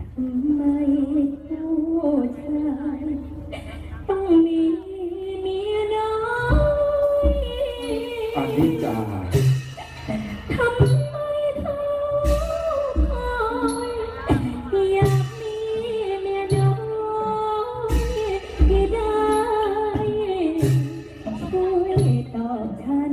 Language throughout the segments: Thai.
ทำไมผู้ชายต้องมีเมียน้อยอันนี้จาทำไมเธอคอยอยากมีเมียน้อยที่ได้ช่วยตอบฉัน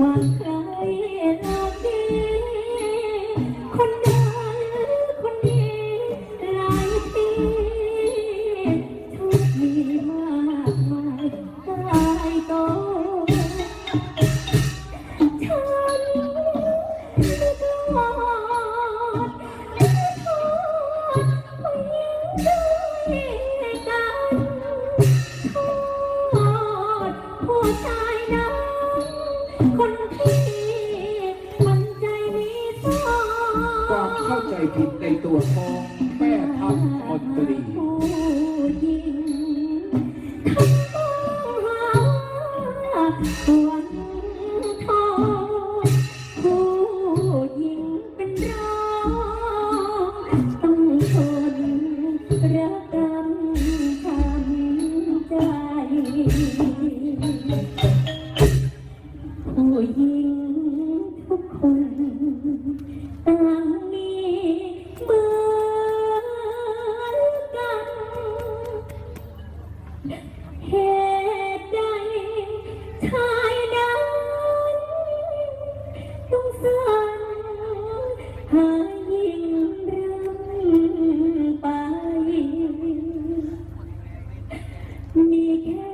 วาใครราดี คนดังคนดีหลายปีทุกมีมากมายตายโตฉันไม่กลอดไม่ทอดผู้หญิงด้วยกันโทษผู้ชายนั้น คนที่มันใจมีสองความเข้าใจผิดในตัวของแม่ทัพมนตรี ผู้หญิง ต่างมีเหมือนกัน เหตุใดชายนั้นต้องสั่งหาหญิงเรื่องไป มีแค่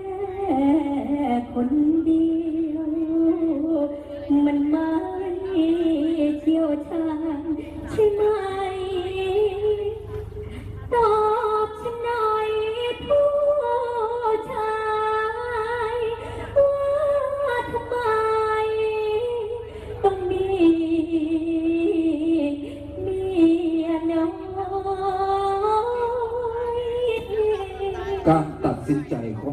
คนเดียว การตัดสินใจของ